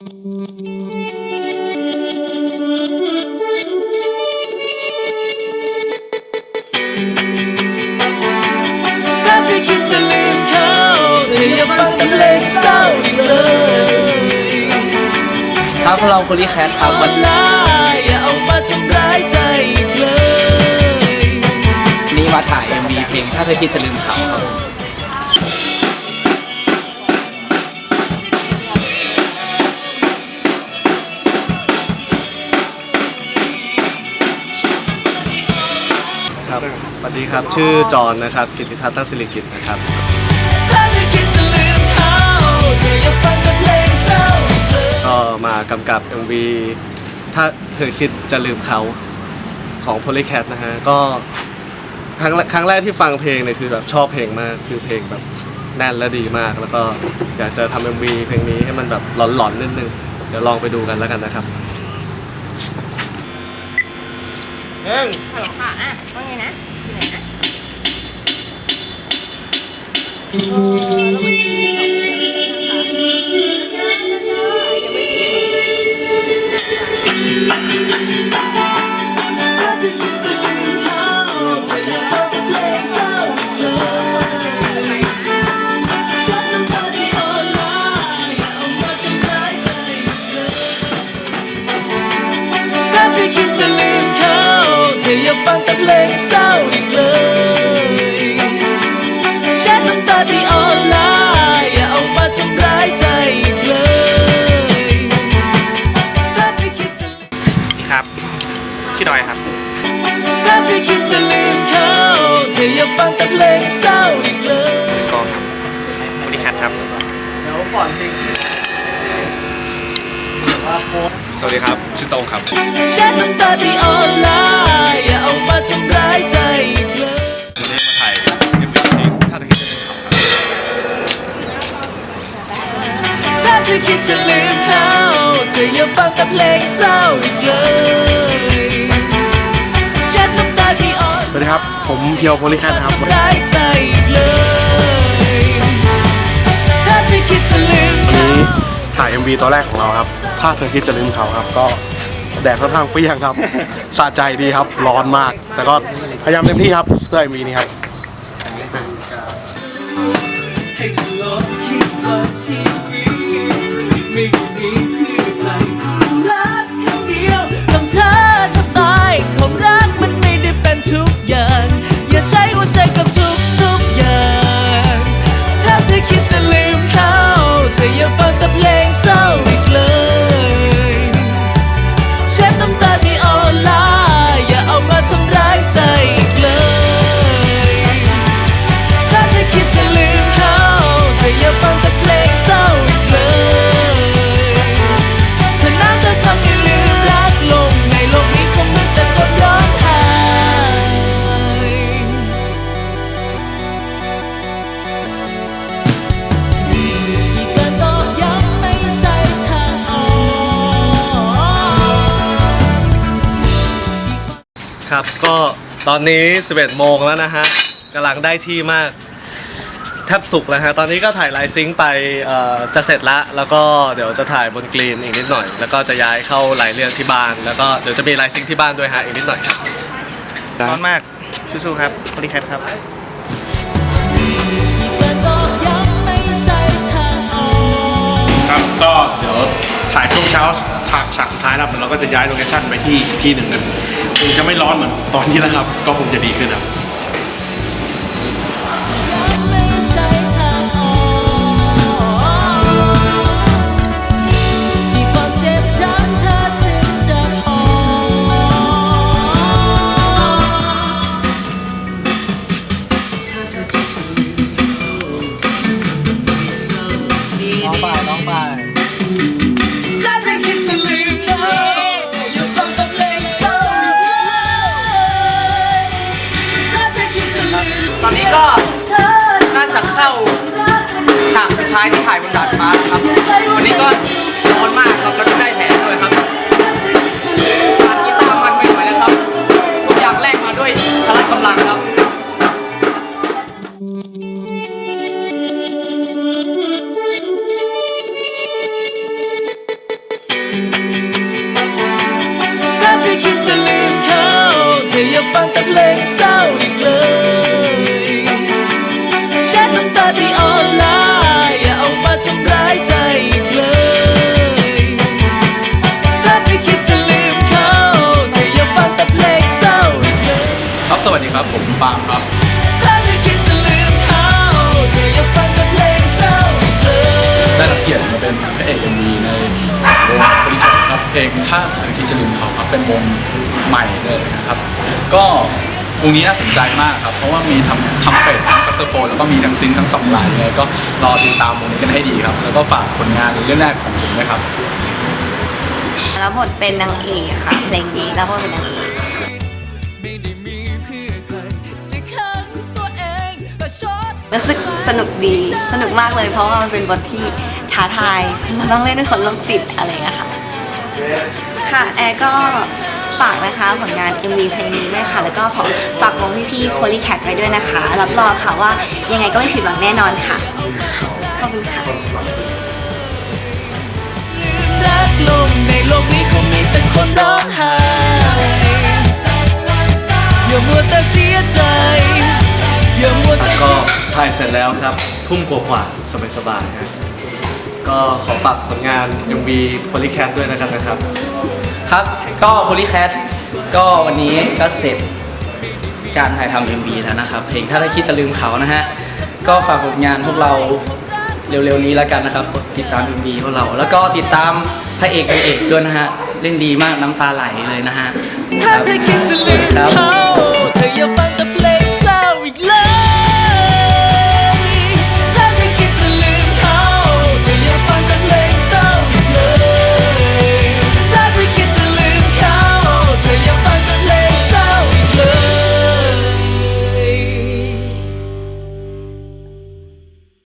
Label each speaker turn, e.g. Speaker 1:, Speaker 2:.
Speaker 1: ถ้าเธอคิดจะลืมเขาเธออย่าฟังแต่เพลงเศร้าอีกเลย
Speaker 2: ครับพวกเราโคลี่แคทครับวั
Speaker 1: นลน์อย่าเอามาทำร้ายใจอีกเลย
Speaker 2: นี้มาถ่าย MV เพลงถ้าเธอคิดจะลืมเขาครับ
Speaker 3: สวัสดีครับ ชื่อจอนนะครับ กิติทัศน์ตั้งสิริกิจนะครับ
Speaker 1: ถ้าเธอคิดจะลืมาเธออย่าฟังแต่เอ็
Speaker 3: มากำกับ MV ถ้าเธอคิดจะลืมเขาของ Polycat นะฮะ ก็ครั้งแรกครั้งแรกที่ฟังเพลงเนี่ยคือแบบชอบเพลงมาก คือเพลงแบบแน่นและดีมาก แล้วก็อยากจะทำ MV เพลงนี้ให้มันแบบหลอนๆนิดนึง เดี๋ยวลองไปดูกันแล้วกันนะครับ
Speaker 4: ฮัลโหลค่ะ อะว่าไงนะ อยู่ ชื่อ
Speaker 1: ดอยครั
Speaker 5: บ
Speaker 1: ถ้าเธอคิดจะลืมเขาเธออย่าฟังแต่เพลงเศร้าอีกเลย
Speaker 5: กองครับบริคัทครับ
Speaker 2: เดี๋ยวก่อนเพลง
Speaker 5: สวัสดีครับ ชื่อโตงครับ
Speaker 1: แชทน้ำตาที่ออนไลน์อย่าเอามาทำร้ายใจอีกเลย
Speaker 5: วันนี้มาถ่าย MV เพลงถ้าเธอคิดจะลืมเขาครับ
Speaker 1: ถ้าเธอคิดจะลืมเขาเธออย่าฟังแต่เพลงเศร้าอีกเลย
Speaker 6: สวัสดีครับ ผมเพียวโพลิแคทนะครับ
Speaker 1: ทำร้ายใจอีกเลยถ้าเอ็ม
Speaker 6: วัน
Speaker 1: เขา
Speaker 6: นี้ถ่าย MV ตัวแรกของเราครับ ถ้าเธอคิดจะลืมเขาครับ ก็แดดค่อนข้างเปรี้ยงครับสะใจดีครับ ร้อนมาก แต่ก็พยายามเต็มที่ครับเพื่อ MV นี้ครับ
Speaker 1: ให้เอลองคิดว่าชีวิตไม่ได้มีเพื่อใครรักคำเดียวต้องเธอจะตายความรัก ครั
Speaker 3: บ ก็ตอนนี้ 11 โมงแล้วนะฮะกำลังได้ที่มากแทบสุกแล้วฮะ ตอนนี้ก็ถ่ายไลน์ซิงค์ไปเอ่อจะเสร็จละ แล้วก็เดี๋ยวจะถ่ายบนกรีนอีกนิดหน่อย แล้วก็จะย้ายเข้าไลน์เรื่องที่บ้าน แล้วก็เดี๋ยวจะมีไลน์ซิงค์ที่บ้านด้วยฮะอีกนิดหน่อยครับ
Speaker 5: ร้อนมากสู้ๆครับบริคัทครับ
Speaker 1: อีกการตอกย้ำไม่ใช่ทางออก
Speaker 7: ครับก็เดี๋ยวถ่ายช่วงเช้าฉากฉากสุดท้ายแล้วเราก็จะย้ายโลเคชั่นไปที่อีกที่หนึ่งกัน คงจะไม่ร้อนเหมือนตอนนี้แล้วครับ ก็คงจะดีขึ้นครับ
Speaker 1: ร้องจะพอ
Speaker 2: น้องไปน้องไป ก็น่าจะเข้าฉากสุดท้ายที่ถ่ายบนดาดฟ้าครับ วันนี้ก็ร้อนมากครับแล้วก็ได้แผลด้วยครับสาดกีตาร์มันไปหน่อยนะครับทุกอย่างแลกมาด้วยพลังกำลังครับ
Speaker 1: ถ้าเธอคิดจะลืมเขาเธออย่าฟังแต่เพลงเศร้าอีกเลย
Speaker 5: ดีครับ ผมปาล์มครับ
Speaker 1: ถ้าเธอคิดจะลืมเขาเธออย่าฟังแต่เพลงเศร้าอีกเลย
Speaker 5: ได้รับเกียรติมาเป็นพระเอกเอ็มวีในวงบริษัทครับเพลงถ้าเธอคิดจะลืมเขาครับเป็นวงใหม่เลยนะครับ ก็วงนี้น่าสนใจมากครับ เพราะว่ามีทำทำเป็ดทั้งซักโซโฟนแล้วก็มีทั้งซิงค์ทั้งสองลายยังไงก็รอติดตามวงนี้กันให้ดีครับ แล้วก็ฝากผลงานในเรื่องแรกของผมนะครับ
Speaker 8: รับบทเป็นนางเอกค่ะเพลงนี้รับบทเป็นนางเอก
Speaker 1: รู้
Speaker 8: สึกสนุกดีสนุกมากเลย เพราะว่ามันเป็นบทที่ท้าทายเราต้องเล่นเป็นคนโรคจิตอะไรอย่างเงี้ยค่ะค่ะแอร์ก็ฝากนะคะผลงาน MV เพลงนี้ด้วยค่ะ แล้วก็ขอฝากวงพี่ๆ Polycat ไว้ด้วยนะคะ รับรองค่ะว่ายังไงก็ไม่ผิดหวังแน่นอนค่ะ ขอบคุณค่ะ
Speaker 3: ถ่ายเสร็จแล้วครับ ทุ่มกว่าๆสบายๆฮะก็ขอฝากผลงาน MV Polycat ด้วยนะครับนะครับ
Speaker 2: ครับก็โพลีแคทก็วันนี้ก็เสร็จการถ่ายทำ MV แล้วนะครับ เพลงถ้าได้คิดจะลืมเขานะฮะ ก็ฝากผลงานพวกเราเร็วๆนี้แล้วกันนะครับกดติดตาม MV พวกเรา แล้วก็ติดตามพระเอกนางเอกด้วยนะฮะ เล่นดีมากน้ำตาไหลเลยนะฮะ
Speaker 1: ถ้าเธอคิดจะลืม
Speaker 2: ครับ
Speaker 1: เขาเธออย่าฟังแต่